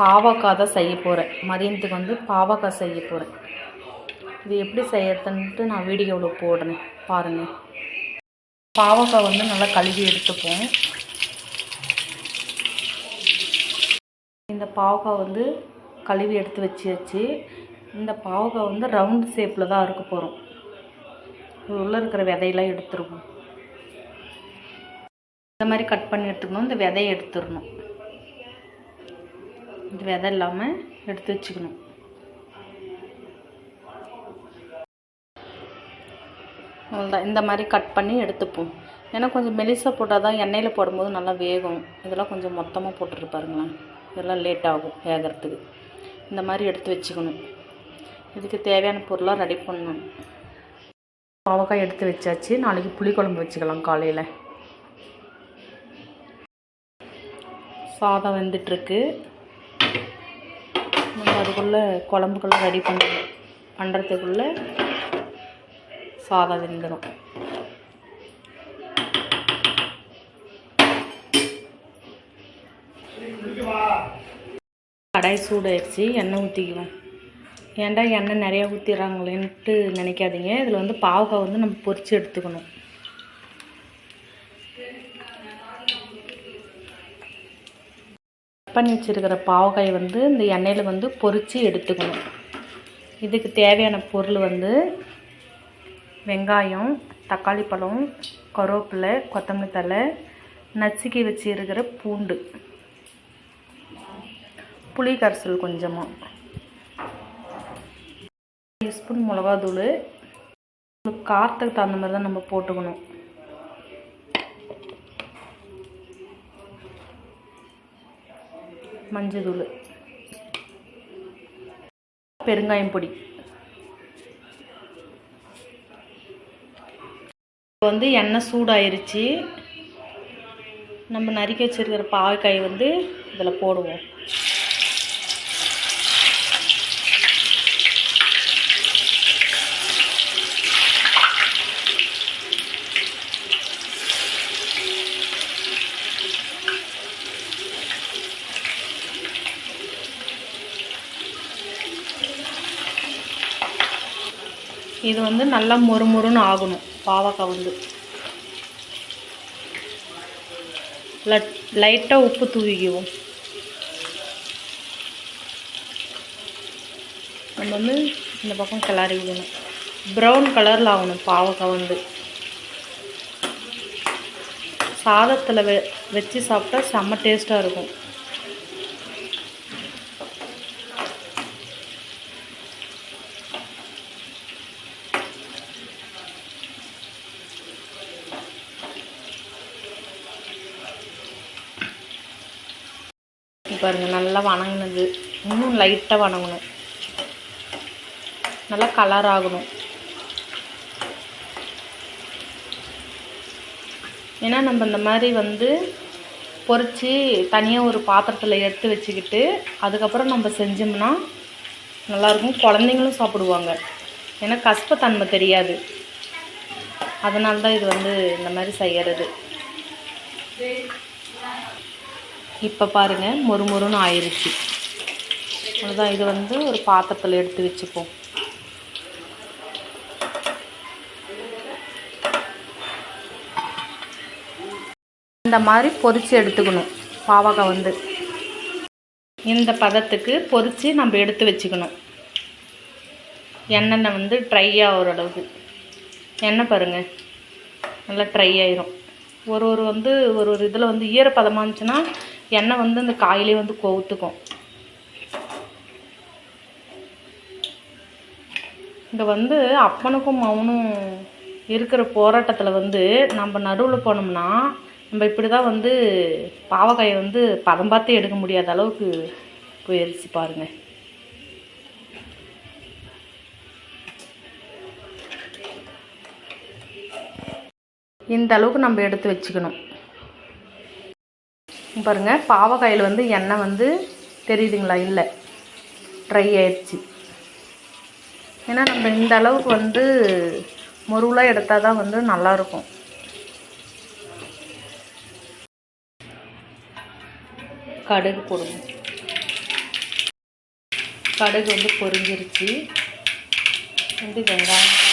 பாவக்காய் தான் செய்ய போகிறேன் மதியானத்துக்கு வந்து பாவக்காய் செய்ய போகிறேன் இது எப்படி செய்யறதுன்ட்டு நான் வீடியோவில் போடுறேன். பாருங்கள் பாவக்காய் வந்து நல்லா கழுவி எடுத்துப்போம். இந்த பாவக்காய் வந்து கழுவி எடுத்து வச்சியாச்சு இந்த பாவக்காய் வந்து ரவுண்ட் ஷேப்பில் தான் இருக்க போகிறோம் உள்ளே இருக்கிற விதையெல்லாம் எடுத்துருவோம். இந்த மாதிரி கட் பண்ணி எடுத்துக்கணும். இந்த விதையை எடுத்துடணும். இது விதை இல்லாமல் எடுத்து வச்சுக்கணும். அவ்வளோதான் இந்த மாதிரி கட் பண்ணி எடுத்துப்போம். ஏன்னா கொஞ்சம் மெலிசாக போட்டால் தான் எண்ணெயில் போடும்போது நல்லா வேகும். இதெல்லாம் கொஞ்சம் மொத்தமாக போட்டுட்டு பாருங்களேன். இதெல்லாம் லேட் ஆகும் வேகிறதுக்கு. இந்த மாதிரி எடுத்து வச்சுக்கணும். இதுக்கு தேவையான பொருளாக ரெடி பண்ணணும். பாவக்காய் எடுத்து வச்சாச்சு. நாளைக்கு புளிக்குழம்பு வச்சுக்கலாம் காலையில். சாதம் வந்துட்டுருக்கு. அதுக்குள்ளே குழம்புக்குள்ளே ரெடி பண்ண பண்ணுறதுக்குள்ளே சாதம் வெந்துடும் கடாய் சூடாயிடுச்சு எண்ணெய் ஊற்றிக்குவோம் ஏன்டா எண்ணெய் நிறையா ஊற்றிடுறாங்களேன்ட்டு நினைக்காதீங்க. இதில் வந்து பாவக்காய் வந்து நம்ம பொரித்து எடுத்துக்கணும். பண்ணி வச்சுருக்கிற பாவக்காய் வந்து இந்த எண்ணெயில் வந்து பொரித்து எடுத்துக்கணும். இதுக்கு தேவையான பொருள் வந்து வெங்காயம் தக்காளி பழம் கருவேப்பிலை கொத்தமல்லி தழை நச்சுக்கி வச்சுருக்கிற பூண்டு புளி கரைசல் கொஞ்சமாக ஸ்பூன் மிளகாத்தூள் காரத்துக்கு தகுந்த மாதிரி தான் நம்ம போட்டுக்கணும். மஞ்சள் பெருங்காயம் பொடி. இப்போ வந்து எண்ணெய் சூடாயிருச்சு. நம்ம நறுக்கி வச்சிருக்கிற பாவக்காய் வந்து இதில் போடுவோம். இது வந்து நல்லா மொறுமொறுன்னு ஆகணும் பாவக்காய் வந்து லைட்டாக உப்பு தூவிக்குவோம். நம்ம வந்து இந்த பக்கம் கிளறி விடணும். ப்ரௌன் கலரில் ஆகணும் பாவக்காய் வந்து சாதத்தில் வெ வச்சு சாப்பிட்டா செம்ம டேஸ்ட்டாக இருக்கும். பாருங்கள் நல்லா வணங்கினது. இன்னும் லைட்டாக வணங்கணும். நல்லா கலர் ஆகணும். ஏன்னா நம்ம இந்த மாதிரி வந்து பொறிச்சு தனியாக ஒரு பாத்திரத்தில் எடுத்து வச்சுக்கிட்டு அதுக்கப்புறம் நம்ம செஞ்சோம்னா நல்லாயிருக்கும். குழந்தைங்களும் சாப்பிடுவாங்க. ஏன்னா கஷ்டத்தன்மை தெரியாது. அதனால தான் இது வந்து இந்த மாதிரி செய்கிறது இப்போ பாருங்கள் மொறுமொறுன்னு ஆயிடுச்சு அதுதான் இது வந்து ஒரு பாத்திரத்தில் எடுத்து வச்சுப்போம். இந்த மாதிரி பொரித்து எடுத்துக்கணும் பாவக்காய் வந்து. இந்த பதத்துக்கு பொரித்து நம்ம எடுத்து வச்சுக்கணும். எண்ணெய் வந்து ட்ரையாக ஓரளவுக்கு எண்ணெய் பாருங்கள் நல்லா ட்ரை ஆயிரும். ஒரு ஒரு வந்து ஒரு ஒரு இதில் வந்து ஈரப்பதமாக இருந்துச்சுன்னா எண்ணெய் வந்து இந்த காயிலே வந்து கொவுத்துக்கும். இங்கே வந்து அப்பனுக்கும் மவனும் இருக்கிற போராட்டத்தில் வந்து நம்ம நடுவில் போனோம்னா நம்ம இப்படி தான் வந்து பாவக்காயை வந்து பதம் பார்த்தே எடுக்க முடியாத அளவுக்கு போயிடுச்சு பாருங்க. இந்த அளவுக்கு நம்ம எடுத்து வச்சுக்கணும். பாருங்கள் பாவக்காயில் வந்து எண்ணெய் வந்து தெரியுதுங்களா? இல்லை. ட்ரை ஆயிடுச்சு. ஏன்னா நம்ம இந்த அளவுக்கு வந்து முருவலாக எடுத்தால் தான் வந்து நல்லாயிருக்கும். கடுகு போடுங்க. கடுகு வந்து பொரிஞ்சிருச்சு. வந்து வெங்காயம்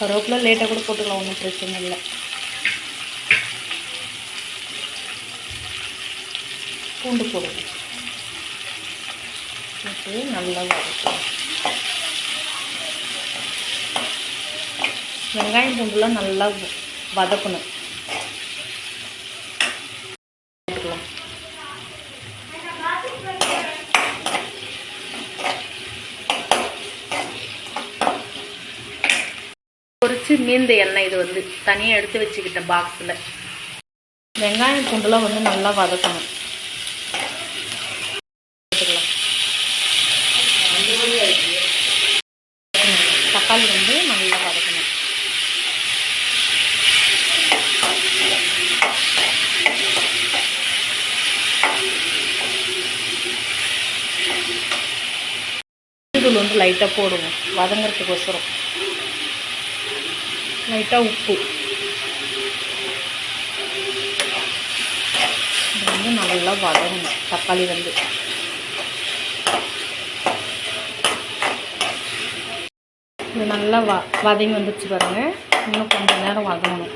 கருவேப்பிலை லேட்டாக கூட போட்டுக்கலாம் ஒன்றும் பிரச்சனை இல்லை. பூண்டு போடுங்க போட்டு நல்லா வதக்கணும் வெங்காயம் பூண்டுலாம் நல்லா வதக்கணும் போட்டுக்கலாம் வச்சு மீந்த எண்ணெய் இது வந்து தனியாக எடுத்து வச்சுக்கிட்டேன் பாக்ஸில் வெங்காயம் பூண்டுலாம் வந்து நல்லா வதக்கணும். தக்காளி வந்து நல்லா வதக்கணும். தூள் வந்து லைட்டாக போடுவோம். வதங்கிறதுக்கோசரம். லைட்டாக உப்பு. இது வந்து நல்லா வதங்கணும். தக்காளி வந்து. இது நல்லா வ வதங்கி வந்துச்சு பாருங்க. இன்னும் கொஞ்சம் நேரம் வதங்கணும்.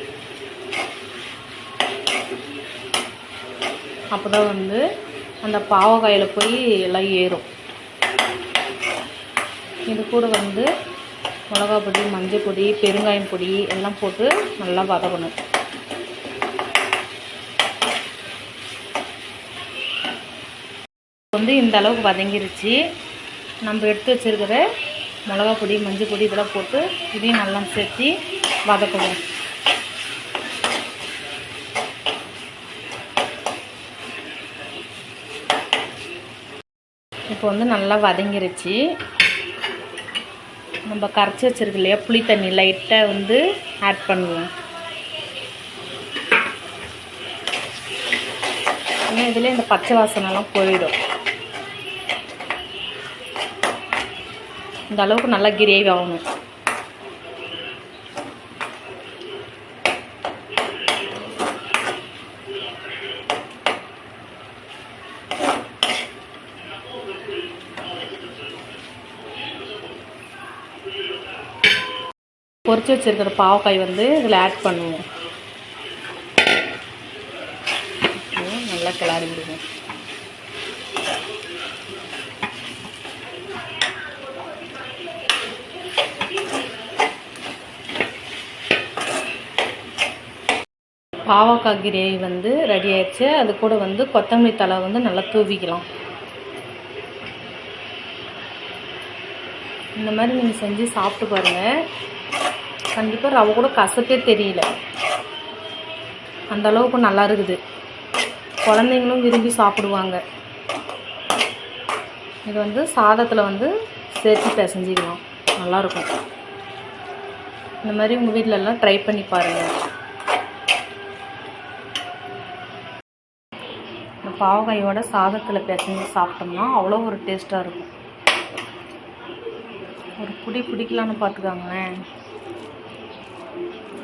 அப்போ தான் வந்து அந்த பாவக்காயில் போய் எல்லாம் ஏறும். இது கூட வந்து மிளகா பொடி மஞ்சள் பொடி பெருங்காயம் பொடி எல்லாம் போட்டு நல்லா வதக்கணும். வந்து இந்த அளவுக்கு வதங்கிருச்சு. நம்ம எடுத்து வச்சிருக்கிற மிளகா பொடி மஞ்சள் பொடி இதெல்லாம் போட்டு இதையும் நல்லா சேர்த்து வதக்கணும். இப்போ வந்து நல்லா வதங்கிருச்சு. நம்ம கரைச்சி வச்சுருக்கு இல்லையா? புளி தண்ணி லைட்டாக வந்து ஆட் பண்ணுவோம். ஏன்னா இதில் இந்த பச்சை வாசனைலாம் போயிடும். இந்த அளவுக்கு நல்லா கிரேவி ஆகணும். பொரிச்சு வச்சிருக்கிற பாவக்காய் வந்து இதில் ஆட் பண்ணுவோம். நல்லா கிளறி விடுவோம். பாவக்காய் கிரேவி வந்து ரெடி ஆயிடுச்சு. அது கூட வந்து கொத்தமல்லி தழை வந்து நல்லா தூவிக்கலாம். இந்த மாதிரி நீங்கள் செஞ்சு சாப்பிட்டு பாருங்கள் கண்டிப்பாக ரவை கூட கசப்பே தெரியல. அந்த அளவுக்கு நல்லா இருக்குது. குழந்தைங்களும் விரும்பி சாப்பிடுவாங்க. இது வந்து சாதத்தில் வந்து சேர்த்து பிசைஞ்சிக்கலாம் நல்லாயிருக்கும் இந்த மாதிரி உங்கள் வீட்டிலலாம் ட்ரை பண்ணி பாருங்கள் இந்த பாவக்காயோட சாதத்தில் பிசைஞ்சு சாப்பிட்டோம்னா அவ்வளோ ஒரு டேஸ்ட்டாக இருக்கும். ஒரு புடி பிடிக்கலான்னு பார்த்துக்காங்களேன்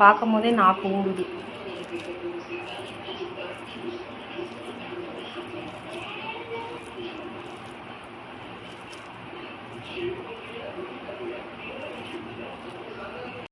பார்க்கும் போதே நாக்கு ஊடுது